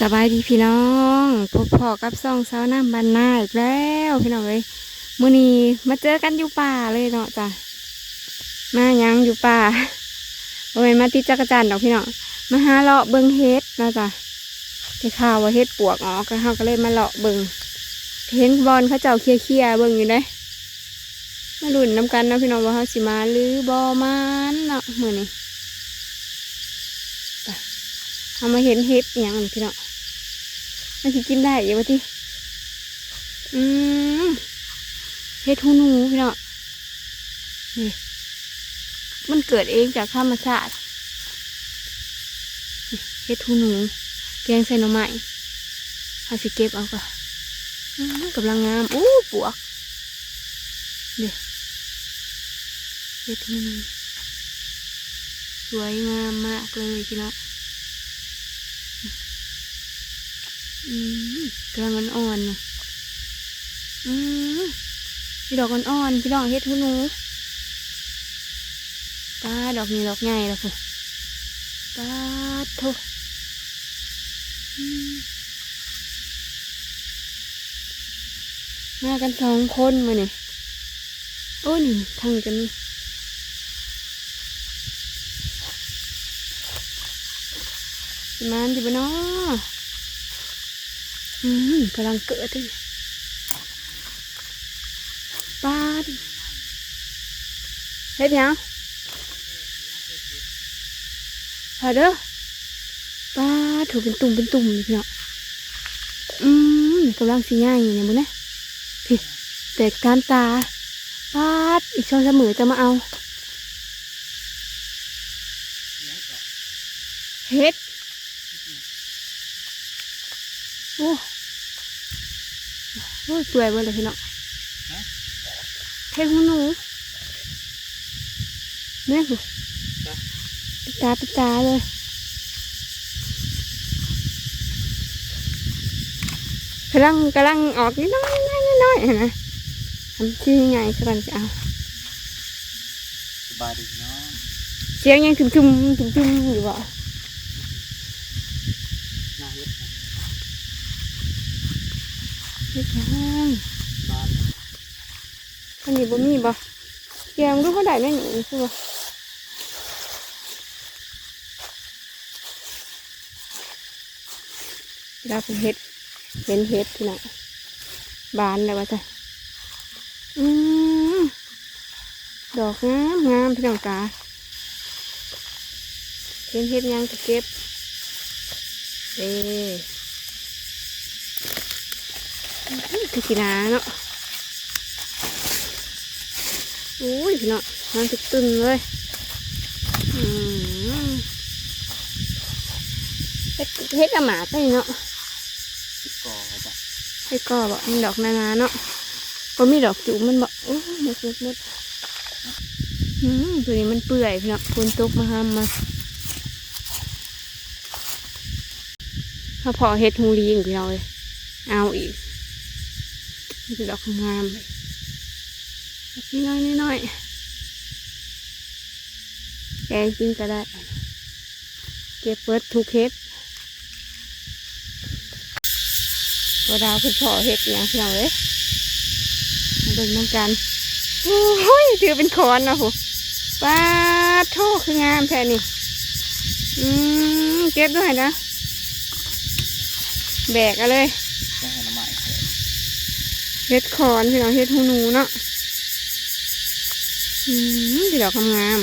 สบายดีพี่น้องพบพ่อกับซองสาน้ำบันนาอีกแล้วพี่น้องเอ้ยมื้อนี้มาเจอกันอยู่ป่าเลยเนาะจ้ะมายังอยู่ป่าโอ้ยนมาติดจักรจันทร์ดอกพี่น้องมาหาเลาะเบิงเฮ็ดเนาะจ้ะได้ข่าวว่าเฮ็ดปวกอ๋อก็เฮาก็เลยมาเลาะเบิงเห็นบอลเขาเจ้าเคียร์ๆเบิงอยู่เด้มาลุ้นน้ำกันนะพี่น้องว่าเฮาสิมาหรือบ่มานเนาะมือนี้เอามาเห็นเห็ดอย่างนี้พี่น้อง มันสิกินได้ยู่วะที่อืมเห็ดหูหนูพี่น้องนี่ มันเกิดเองจากธรรมชาติเห็ดหูหนู แกงใส่หน่อไม้เอาสิเก็บเอาก่อนกำลังงาม อู้ปวกนี่เห็ดหูหนูสวยงามมากเลยพี่น้อง อืม กำลังอ่อนๆนอืมพี่ดอกอ่อนๆพี่ดอกเฮ็ดหูหนูป้าดอกนี้ดอกใหญ่แล้วคุณป้าดโถอืมากันสองคนมาเนี่ยโอ้นี่ทางกันนี่มานอยู่บนน้อ อืมกำลังเกิดเลยป้าดเฮ็ดยังพอเด้อป้าดถูกเป็นตุ่มเป็นตุ่มพี่เนาะอืมกำลังสีง่ายอย่างนี้บุเนี่ยพี่แตกตามตาป้าดอีกช่องเสมอจะมาเอาเฮ็ดโอ้ โหเปื่อยเบิดเลยพี่น้องเทหูหนูเนี่ยหูปิดตาปิดตาเลยกำลังกำลังออกนิดน้อยน้อยนิดน้อยเห็นไหมทำที่ไงกำลังจะเอาสบายดีเนาะเสียงยังทุ่มทุ่มทุ่มทุ่มอยู่บ่ น่าเฮ็ดนะ เฮ็ดหยังบ้านอันนี้บ่มีบ่เกียงดูเขาได้แม่นอยู่คือบ่ดาวเป็นเฮ็ดเห็นเฮ็ดพี่น้องบานแล้วว่าจ้ะอืมดอกงามงามพี่น้องกาเห็นเฮ็ดยังก็เก็บเด้ คือกีฬาเนาะอุ้ยพี่เนาะน้ำตึกตึงเลยอืมเฮ็ดเฮ็ดอะหมาก็เนาะติดก่อจ้ะเฮ็ดก็บอกมีดอกนานาเนาะก็มีดอกจุ๋มมันบอกโอ้ยหมดหมดหมดอืมตัวนี้มันเปื่อยพี่เนาะฝนตกมาห้ามมาถ้าพอเฮ็ดหูลิงพี่เราเลยเอาอีก นี่เป็นดอกงามเลยนี่น้อยน้อยแกงกินก็ได้ เก็บเบิดทุกเฮ็ดตัวดาวคุณพ่อเฮ็ดอย่างพี่น้องเอ้ยมาเบิ่งน้ำกันโอ้ยถือเป็นคอนนะโหป้าโทคืองามแท้นี่อืมเก็บด้วยนะ แบกอาเลย ได้ให้น้ำใหม่ เฮ็ดคอนพี่น้องเฮ็ดหูหนูเนาะอืมพี่ดอกงาม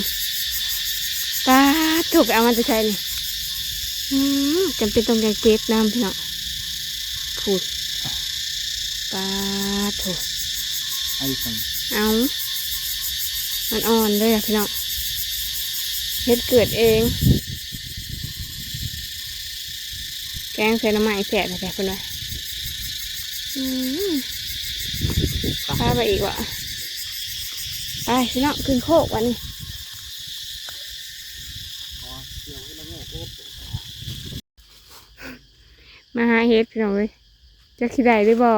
ๆป้าดถูกเอามันจะใช้นี่อืมจำเป็นต้องการเก็บน้ำพี่น้องพูดป้าดถูกไอ้คนเอามันอ่อนเลยอะพี่น้องเฮ็ดเกิดเอง แกงใส่น้ำมันแสบแต่คนเลยอืม พาไปอีกว่ะไปพี่น้องขึ้นโคกวันนี้พอเกี่ยวให้ละโง่เฮ็ดมาหาเฮ็ดพี่น้องเว้ยจะขี้ได้หรือบ่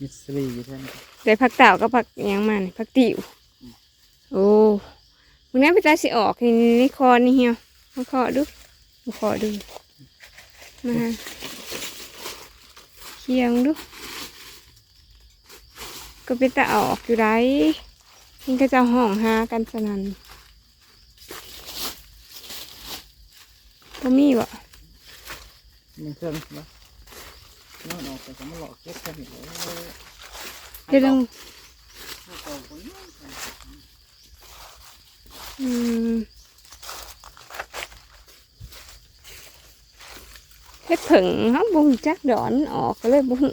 มิสซีเท่านได้ผักเต่ากับผักหยังมันผักติ๋วโอ้มึงนั้นไปตาสิออกนี่นี่คอนี่เหี่ยวมาขอดูมาขอดูมาหาเคียงดู ก็เป็นแต่ออกอยู่ไรมันก็จะห้องหากันสนันก็มีบ่มันเครื่องนะนอนออกแต่ก็ไม่หลอกเก็บกันอีกเลยเดี๋ยวต้องให้กองคนนี้อืมเฮ็ดผึ่งเขาบุ้งจักดอนออกก็เลยบุ้ง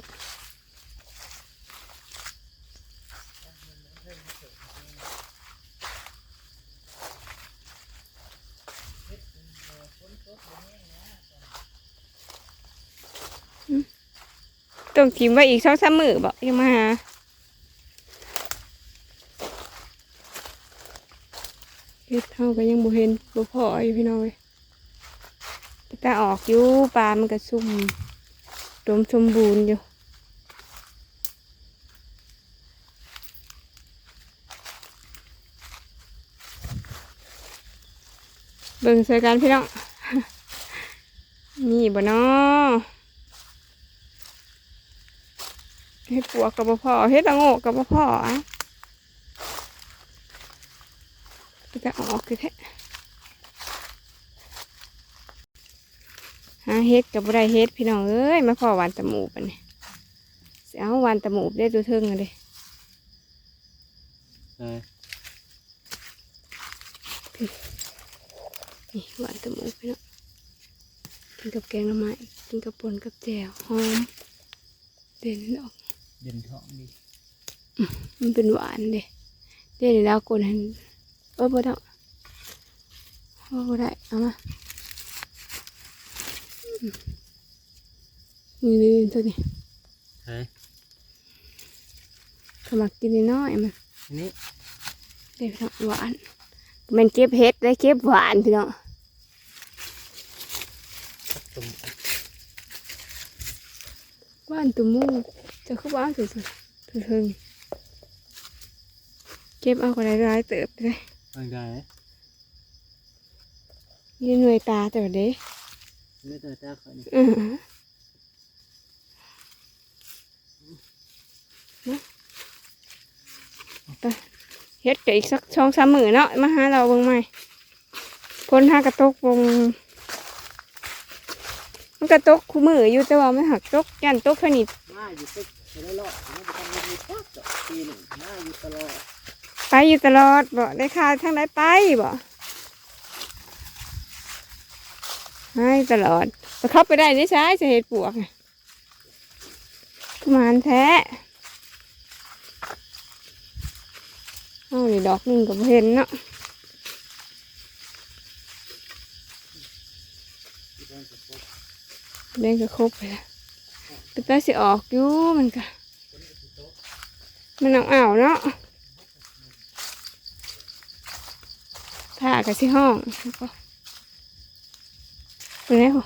ต้องกินไว้อีกสองสามมือบอกยังมาหาเฮ็ดเท่าก็ยังบ่เห็นบ่พออยู่พี่น้อยแต่ตาออกอยู่ปลามันก็ซุ่มรวมสมบูรณ์อยู่เบิ่งใส่กันพี่น้อง นี่บ่เนาะ เฮ็ดปวกกับบ่พอเฮ็ดละโงกกับบ่พออะจะออกคือแท้หาเฮ็ดกับบ่ได้เฮ็ดพี่น้องเอ้ยมาพอหวานตะหมูปันนี่สิเอาหวานตะหมูได้ตัวเทิงเลยเออนี่หวานตะหมูพี่น้องกินกับแกงหน่อไม้กินกับป่นกับแจ่วหอมเด่นออก เย็นท้องดีมันเป็นหวานเด้เด่นแล้วกดให้เออบ่ได้เออบ่ได้เอามาอืมนี่นี่ตัวนี้เฮ้ยขมักกินน้อยๆมันทีนี้เด็กหวานมันเก็บเห็ดได้เก็บหวานพี่น้องตักตุ่มหวานตัวมู จะเข้าบ้านสุดๆเพิ่งเก็บเอาก็ได้ร้ายเติบเลยบางได้ยืนหน่วยตาแต่ว่าเด้ไม่ตัวจ้าเขานี่อือหือนะไปเฮ็ดก็อีกสักช่องสามมือเนาะมาหาเราเบิ่งใหม่พ้นห้ากระตกวงมันกระตกคู่มืออยู่แต่ว่ามันหักตกยันตกเท่านี้ ไม่ได้รอดไม่ต้องมีปั๊บปีหนึ่งมาอยู่ตลอดไปอยู่ตลอดบ่ได้ข่าวทางไหนไปบ่ให้ตลอดแต่เข้าไปได้นี่ใช่จะเห็ดปวกประมาณแท้เอานี่ดอกหนึ่งกับเห็นเนาะเล่นก็ครบไปแล้ว แต่ตาสิออกอยู่มันก็มันเอาอ่าวเนาะผ้ากับสิห้องก็ไปไหนหัว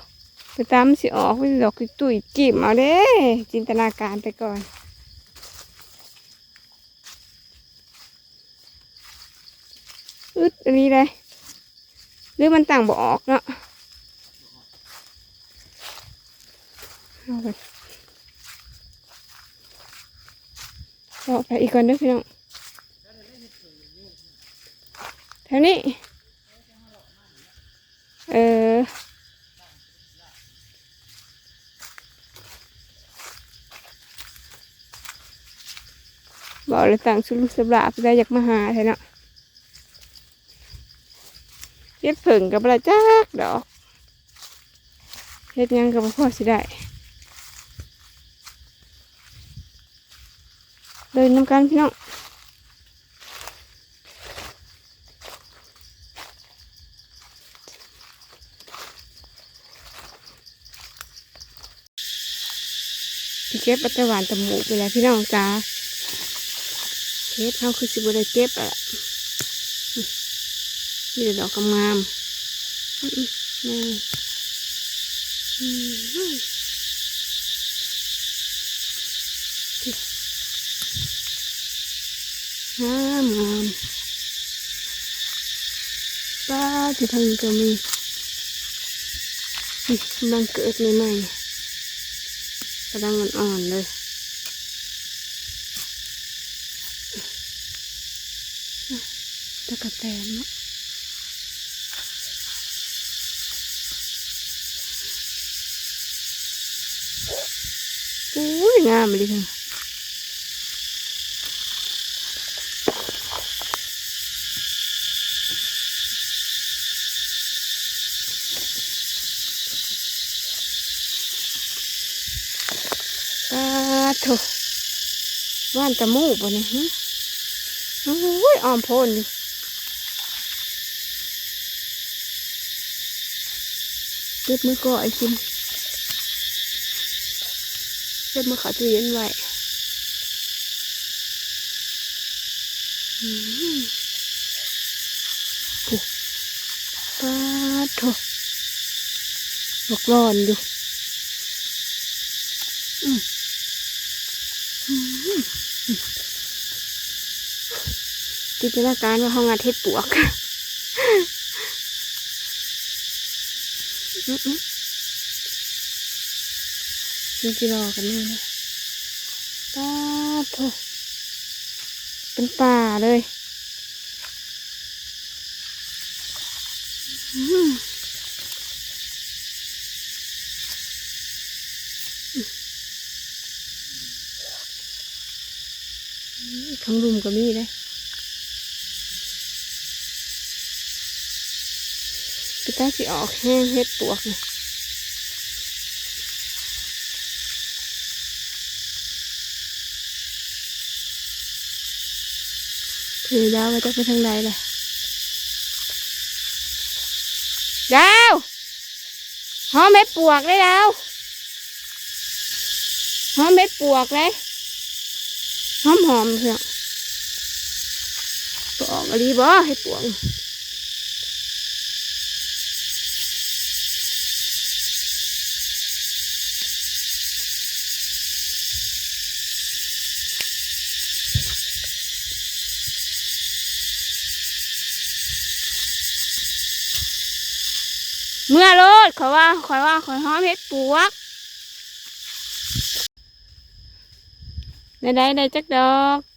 ไปตามสิออกไปดอกตุ่ยจิมเอาเด้จินตนาการไปก่อนอึดอันนี้เลยหรือมันต่างบ่ออกเนาะเอาไป เอาไปอีกก่อนเด้อพี่น้องแถวนี้ เออบอกเลยต่างสุรุสบลาไปได้อยากมาหาแท้เนาะเฮ็ดผึ่งกับอะไรจักดอกเฮ็ดยังกับพ่อสิได้ เดินนำกันพี่น้องสิเก็บอัตหวานตะหมูไปแล้วพี่น้องจ้าเก็บเขาคือสิบได้เก็บอะมีดอกงามๆอื้ออื้ออื้ออื้องามงามป้าที่ทางก็มีนี่กำลังเกิดใหม่ๆกำลังอ่อนๆเลยตะกะแตนเนาะอุ้ยงามเลยค่ะ ปา โถว่านตะมูบ่เนี่ยฮะโอ้ยออมโพนอยู่เก็บมือก่อนกินเก็บมือขาตู้เย็นไว้อืมโอ้ปาโถบกร้อนอยู่ อืม จินตนาการว่าห้องงานเทศปวกอื้ออื้อจริงๆรอกันนี่นะป้าโถเป็นป่าเลย อื้อ ทั้งรุมก็มีเลยพี่ตาสิออกแห้งเฮ็ดปวกนี่คือดาวว่าจะไปทางใดล่ะดาวหอมเม็ดปวกเลยดาวหอมเม็ดปวกเลยหอมหอมเพื่อน ออกอะไรบ่เฮ็ดปวกเมื่อโลดขอยว่าขอยว่าขอยหอมเฮ็ดปวกได้ได้ได้จักดอก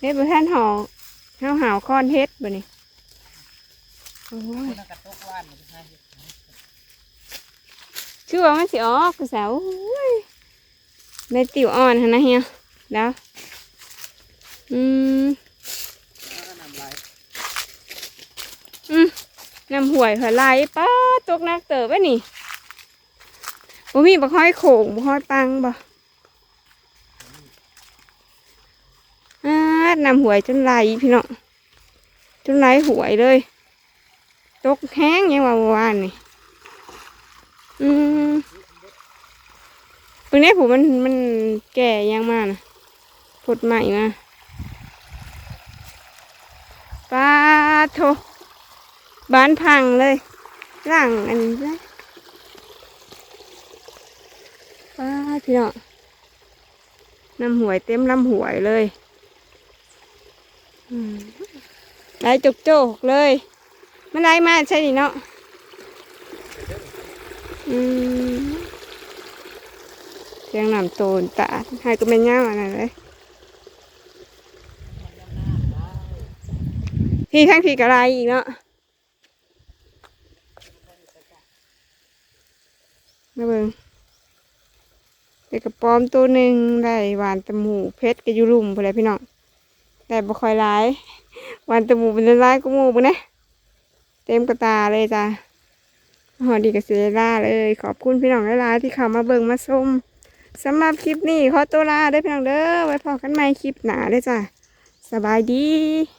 เฮ็ดบ่ท่านหอเฮาหาวค้อนเฮ็ดบ่นี่โอ้ยกระตกว่านมันจะให้ชื่อว่ามันสิออกคือสาวโอ้ยได้ติวอ่อนหั่นนะเฮียแล้วอืมนำลายอืมน้ำห่วยหัวไหลป้าตกนักเติบไว้นี่บ่มีบักห้อยโขงบักห้อยปังบ่ อ่าน้ำห่วยจนไหลพี่น้องจนไหลห่วยเลย ตกแห้งยังว่าเมื่อวานนี่อืมตรงนี้ผมมันมันแก่ยังมากนะผดใหม่มาป้าโทบ้านพังเลยหลังอันนี้เลยป้าพี่น้องน้ำหวยเต็มลำหวยเลย อืมไหลจกโจกเลยมันไหลมาใช่ดิเนาะอืมเสียงน้ำโตนตาให้ก็ไม่ย่าอะไรเลยพี่ทั้งพี่กระไรอีกเนาะนะเบิงเด็กกระปอมตัวหนึ่งได้หวานตะหมูเพชรกับยูรุมไปเลยพี่น้อง ได้บ่ค่อยหลาย วันตะมูเป็นร้ายก็มูบุนะเต็มกระตาเลยจ้ะหอดีกับเซล่าเลย ขอบคุณพี่น้องหลายๆที่เข้ามาเบิ่งมาชมสำหรับคลิปนี้ขอตัวลาได้พี่น้องเด้อไว้พอกันใหม่คลิปหน้าเด้จ้ะสบายดี